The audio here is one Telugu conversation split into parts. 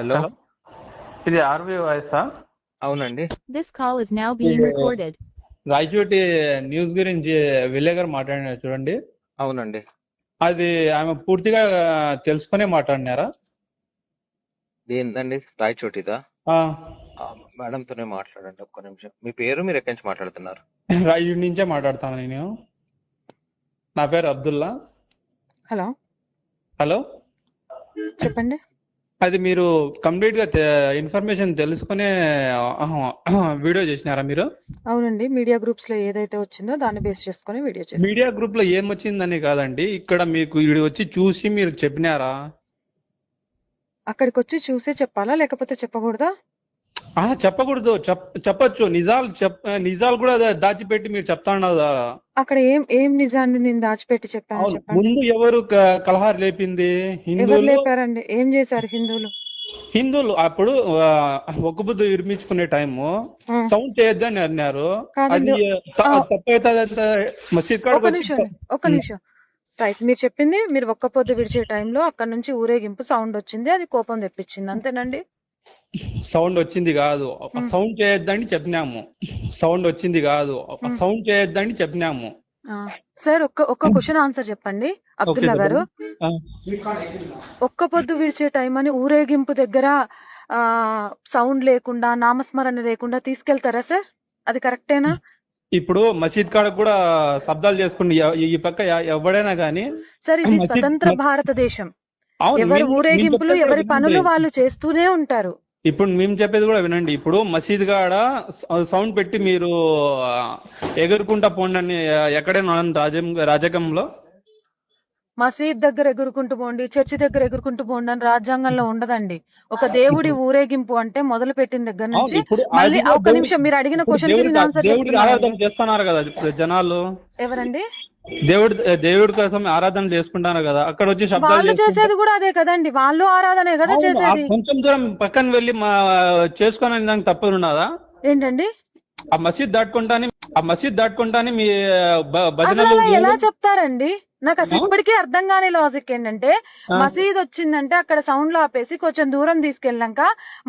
హలో ఇది ఆర్వి వాయిసా అవునండి. Call is now being Yeah. recorded. Rayachoti news గురించి విలే గారు మాట్లాడినారు చూడండి. అవునండి. అది ఆమె పూర్తిగా తెలుసుకునే మాట్లాడినారా? ఏందండి రాయచోటిదా? ఆ, ఆ, మేడంతోనే మాట్లాడండి ఒక్క నిమిషం. మీ పేరు మీరు ఎక్కడి నుంచి మాట్లాడుతున్నారు? రాయచోటి నుంచే మాట్లాడతాను నేను. నా పేరు అబ్దుల్లా. హలో. హలో. చెప్పండి. అది మీరు కంప్లీట్గా ఇన్ఫర్మేషన్ తెలుసుకునే వీడియో చేసినారా మీరు? అవునండి. మీడియా గ్రూప్స్లో ఏదైతే వచ్చిందో దాన్ని బేస్ చేసుకొని వీడియో చేసి మీడియా గ్రూప్లో ఏమొచ్చిందని కాదండి. ఇక్కడ మీకు ఇది వచ్చి చూసి మీరు చెప్పినారా? అక్కడికి వచ్చి చూసే చెప్పాలా? లేకపోతే చెప్పకూడదా? చెప్పకూడదు. చెప్ చెప్పొచ్చు. నిజాలు చెప్ నిజాలు కూడా దాచిపెట్టి మీరు చెప్తా ఉన్నారు అక్కడ ఏం ఏం నిజాన్ని నేను దాచిపెట్టి చెప్పాను ముందు ఎవరు కలహారు లేపింది? ఎవరు హిందువులు లేపారండి? ఏం చేశారు హిందువులు? హిందువులు. అప్పుడు ఆ, ఒక్క బుద్ధి విరమించుకునే టైము సౌండ్ చేయొద్దని అన్నారు. అది మసీద్ ఒక నిమిషం ఒక నిమిషం. రైట్. మీరు చెప్పింది మీరు ఒక్క పొద్దు విడిచే టైంలో అక్కడ నుంచి ఊరేగింపు సౌండ్ వచ్చింది. అది కోపం తెప్పించింది. అంతేనండి? సౌండ్ వచ్చింది కాదు. సౌండ్ చేయొద్దని చెప్పినాము. సౌండ్ వచ్చింది కాదు. సౌండ్ చేయొద్దని చెప్పినాము. సార్ ఒక్క ఒక్క క్వశ్చన్ ఆన్సర్ చెప్పండి అబ్దుల్లా. గారు. ఒక్క పొద్దు విడిచే టైం అని ఊరేగింపు దగ్గర సౌండ్ లేకుండా నామస్మరణ లేకుండా తీసుకెళ్తారా సార్? అది కరెక్టేనా? ఇప్పుడు మసీద్ కాడ కూడా శబ్దాలు చేసుకుని ఈ పక్క ఎవడైనా కానీ సార్ ఇది స్వతంత్ర భారతదేశం. ఎవరి ఊరేగింపులు ఎవరి పనులు. వాళ్ళు చేస్తూనే ఉంటారు. ఇప్పుడు మేము చెప్పేది కూడా వినండి. ఇప్పుడు మసీద్ కాడ సౌండ్ పెట్టి మీరు ఎగురుకుంటా పోండి అని ఎక్కడైనా రాజ్యం రాజకంలో మసీద్ దగ్గర ఎగురుకుంటూ పోండి చర్చి దగ్గర ఎగురుకుంటూ పోండి అని రాజ్యాంగంలో ఉండదండి. ఒక దేవుడి ఊరేగింపు అంటే మొదలు పెట్టిన దగ్గర నుంచి మళ్ళీ ఒక నిమిషం మీరు అడిగిన క్వశ్చన్ ఆన్సర్ చేస్తున్నారు కదా జనాలు. ఎవరండి? దేవుడి దేవుడి కోసం ఆరాధన చేసుకుంటారు కదా. అక్కడ వచ్చి వాళ్ళు చేసేది కూడా అదే కదండి. వాళ్ళు ఆరాధనే కదా చేసేది. కొంచెం దూరం పక్కన వెళ్ళి మా చేసుకోనని దానికి తప్పదు ఉన్నదా? ఏంటండి? ఆ మసీద్ దాటుకుంటానే ఆ మసీద్ దాటుకుంటానే మీ భజనలు ఎలా చెప్తారండి? నాకు అసలు? ఇప్పటికీ అర్థం కాని లాజిక్ ఏంటంటే. మసీద్ వచ్చిందంటే అక్కడ సౌండ్లో ఆపేసి కొంచెం దూరం తీసుకెళ్ళాక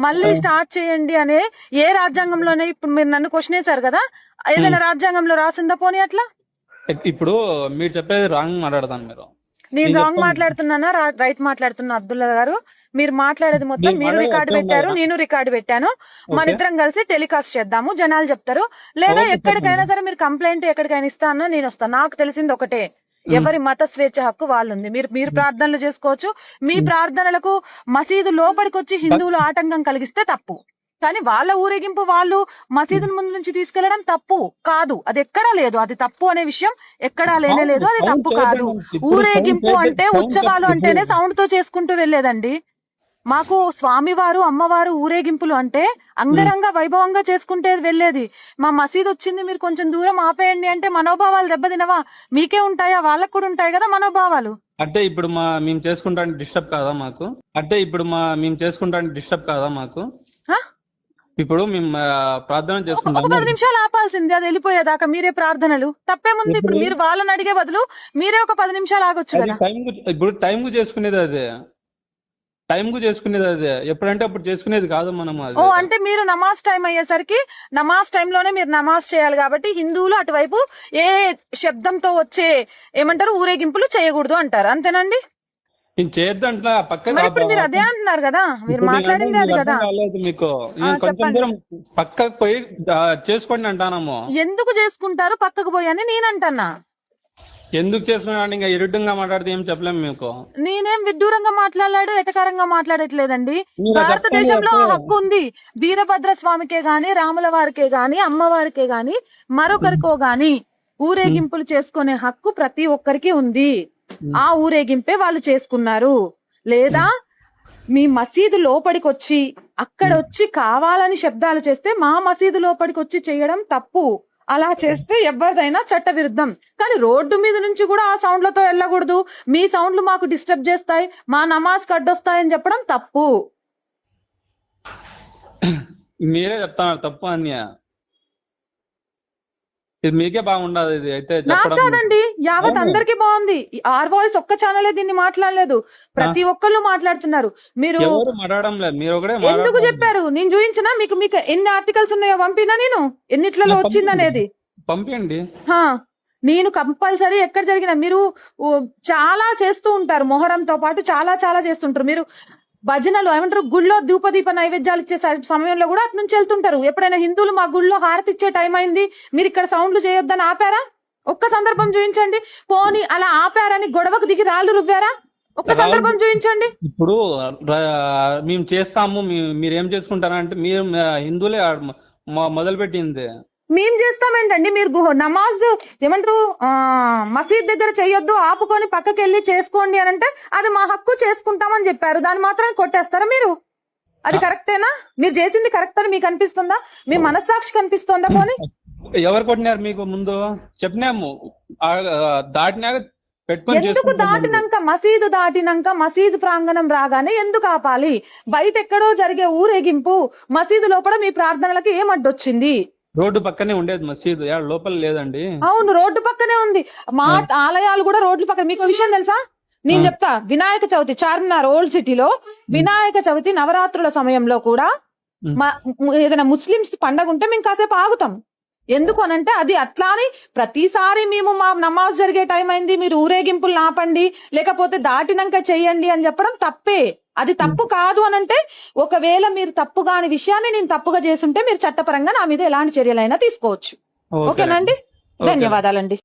మళ్ళీ స్టార్ట్ చేయండి అనే ఏ రాజ్యాంగంలోనే ఇప్పుడు మీరు నన్ను క్వశ్చన్ వేశారు కదా ఏదైనా రాజ్యాంగంలో రాసిందా పోనీ అట్లా? ఇప్పుడు మీరు చెప్పేది రాంగ్ మాట్లాడతాను మీరు. నేను రాంగ్. మాట్లాడుతున్నానా? రైట్ మాట్లాడుతున్నా అబ్దుల్లా గారు. మీరు మాట్లాడేది మొత్తం మీరు రికార్డు పెట్టారు? నేను రికార్డు పెట్టాను. మన. ఇద్దరం కలిసి టెలికాస్ట్ చేద్దాము జనాలు చెప్తారు. లేదా ఎక్కడికైనా. సరే మీరు కంప్లైంట్ ఎక్కడికైనా ఇస్తానో నేను వస్తాను నాకు తెలిసింది ఒకటే. ఎవరి మత స్వేచ్ఛ హక్కు వాళ్ళుంది. మీరు మీరు ప్రార్థనలు చేసుకోవచ్చు. మీ ప్రార్థనలకు మసీదు లోపలికి వచ్చి హిందువులు ఆటంకం కలిగిస్తే తప్పు. కానీ వాళ్ళ ఊరేగింపు వాళ్ళు మసీదు ముందు నుంచి తీసుకెళ్ళడం తప్పు కాదు. అది ఎక్కడా లేదు. అది తప్పు అనే విషయం ఎక్కడా లేనే లేదు. అది తప్పు కాదు. ఊరేగింపు అంటే ఉత్సవాలు అంటేనే సౌండ్తో చేసుకుంటూ వెళ్ళేదండి మాకు స్వామివారు అమ్మవారు ఊరేగింపులు అంటే అంగరంగ వైభవంగా చేసుకుంటే వెళ్ళేది. మా మసీద్ వచ్చింది మీరు కొంచెం దూరం ఆపేయండి అంటే మనోభావాలు దెబ్బతినవా? మీకే ఉంటాయా? వాళ్ళకు కూడా ఉంటాయి కదా మనోభావాలు. అంటే ఇప్పుడు మా మేము చేసుకుంటానికి డిస్టర్బ్ కాదా మాకు? అంటే ఇప్పుడు మా మేము చేసుకుంటానికి డిస్టర్బ్ కాదా మాకు? హ? ఇప్పుడు మేము ప్రార్థన చేసుకుంటాము పది నిమిషాలు ఆపాల్సింది అది వెళ్ళిపోయేదాకా మీరే ప్రార్థనలు. తప్పేముంది ఇప్పుడు? మీరు వాళ్ళని అడిగే బదులు మీరే ఒక పది నిమిషాలు ఆగొచ్చు కదా. టైం ఇప్పుడు టైం కు చేసుకునేది అదే. టైం కు చేసుకునేది అదే. ఎప్పుడంటే అప్పుడు చేసుకునేది కాదు మనం ఓ అంటే మీరు నమాజ్ టైం అయ్యేసరికి నమాజ్ టైంలోనే మీరు నమాజ్ చేయాలి కాబట్టి హిందువులు అటువైపు ఏ శబ్దంతో వచ్చే ఏమంటారు? ఊరేగింపులు చేయకూడదు అంటారు. అంతేనండి నేను చేయొద్దంట్లా పక్క మరి ఇప్పుడు మీరు అదే అంటున్నారు కదా మీరు మాట్లాడింది అది కదా. మీకు. కొంచెం. దూరం పక్కకు పోయి చేసుకోండి అంటానము ఎందుకు చేసుకుంటారు? పక్కకు పోయి అని నేను అంటున్నా. ఎందుకు చేసుకున్నాను ఇంకా ఇరుడ్డంగా మాట్లాడితే ఏం చెప్పలేము మీకు. నేనేం విడ్డూరంగా మాట్లాడాడు ఎటకారంగా మాట్లాడట్లేదండి. భారతదేశంలో హక్కు ఉంది. వీరభద్ర స్వామికే గాని రాముల వారికే గాని అమ్మవారికే గాని మరొకరికో గాని ఊరేగింపులు చేసుకునే హక్కు ప్రతి ఒక్కరికి ఉంది. ఆ ఊరేగింపే వాళ్ళు చేసుకున్నారు. లేదా మీ మసీదు లోపలికి వచ్చి అక్కడ వచ్చి కావాలని శబ్దాలు చేస్తే మా మసీదు లోపలికి వచ్చి చేయడం తప్పు. అలా చేస్తే ఎవరిదైనా చట్ట విరుద్ధం కానీ రోడ్డు మీద నుంచి కూడా ఆ సౌండ్లతో వెళ్ళకూడదు. మీ సౌండ్లు మాకు డిస్టర్బ్ చేస్తాయి. మా నమాజ్ కడ్డొస్తాయని చెప్పడం తప్పు. మీరే చెప్తాను తప్పు అని ఇది మీకే బాగుండదు ఇది అయితే నాకు కాదండి యావత్. అందరికి బాగుంది. ఆర్ వాయిస్ ఒక్క ఛానలే దీన్ని మాట్లాడలేదు. ప్రతి ఒక్కళ్ళు మాట్లాడుతున్నారు. మీరు ఎవరు మాట్లాడడం లేదు మీరు ఒకటే ఎందుకు. చెప్పారు? నేను చూపించినా మీకు మీకు ఎన్ని ఆర్టికల్స్ ఉన్నాయో పంపినా నేను? ఎన్నిట్లలో వచ్చింది అనేది? పంపించండి హా నేను కంపల్సరీ ఎక్కడ జరిగినా మీరు చాలా చేస్తూ ఉంటారు. మొహరంతో పాటు చాలా చాలా చేస్తుంటారు మీరు భజనలు ఏమంటారు గుళ్ళో ధూపదీప నైవేద్యాలు ఇచ్చే సమయంలో కూడా అటు నుంచి వెళ్తుంటారు. ఎప్పుడైనా హిందువులు మా గుళ్ళో హారతి ఇచ్చే టైం అయింది మీరు ఇక్కడ సౌండ్లు చేయొద్దని ఆపారా? ఒక్క సందర్భం చూపించండి పోనీ అలా ఆపారని గొడవకు దిగి రాళ్ళు రువ్వారా? ఒక్క సందర్భం చూపించండి ఇప్పుడు మేము చేస్తాము మీరు ఏం చేసుకుంటారంటే మీరు హిందువులే ఆ మొ- మొదలుపెట్టింది. మేం చేస్తామేంటండి? మీరు గుహ- నమాజ్ ఏమంటారు మసీద్ దగ్గర చెయ్యొద్దు ఆపుకొని పక్కకి వెళ్ళి చేసుకోండి అని అంటే అది మా హక్కు చేసుకుంటామని చెప్పారు. దాని మాత్రం కొట్టేస్తారా మీరు? అది కరెక్టేనా? మీరు చేసింది కరెక్ట్ అని మీకు అనిపిస్తుందా? మీ మనస్సాక్షి కనిపిస్తుందా పోనీ? ఎవరు కొట్టినారు మీకు ముందు? చెప్పినాము. దాటినాక పెట్టుకొని ఎందుకు దాటినాక మసీదు దాటినాక మసీదు ప్రాంగణం రాగానే ఎందుకు ఆపాలి? బయట ఎక్కడో జరిగే ఊరేగింపు మసీదు లోపల మీ ప్రార్థనలకి ఏం అడ్డొచ్చింది? రోడ్డు పక్కనే ఉండేది మసీదు. లోపల లేదండి. అవును రోడ్డు పక్కనే ఉంది. మా ఆలయాలు కూడా రోడ్ల పక్కన. మీకు విషయం తెలుసా? నేను. చెప్తా. వినాయక చవితి చార్మినార్ ఓల్డ్ సిటీలో వినాయక చవితి నవరాత్రుల సమయంలో కూడా. మా ఏదైనా ముస్లిమ్స్ పండగ ఉంటే మేము కాసేపు ఆగుతాం. ఎందుకు అనంటే అది అట్లా అని ప్రతిసారి మేము మా నమాజ్ జరిగే టైం అయింది మీరు ఊరేగింపులు ఆపండి లేకపోతే దాటినాక చెయ్యండి అని చెప్పడం తప్పే. అది తప్పు కాదు అనంటే ఒకవేళ మీరు తప్పు కాని విషయాన్ని నేను తప్పుగా చేసుంటే మీరు చట్టపరంగా నా మీద ఎలాంటి చర్యలైనా తీసుకోవచ్చు. ఓకే ఓకేనండి ఓకే. ధన్యవాదాలండి.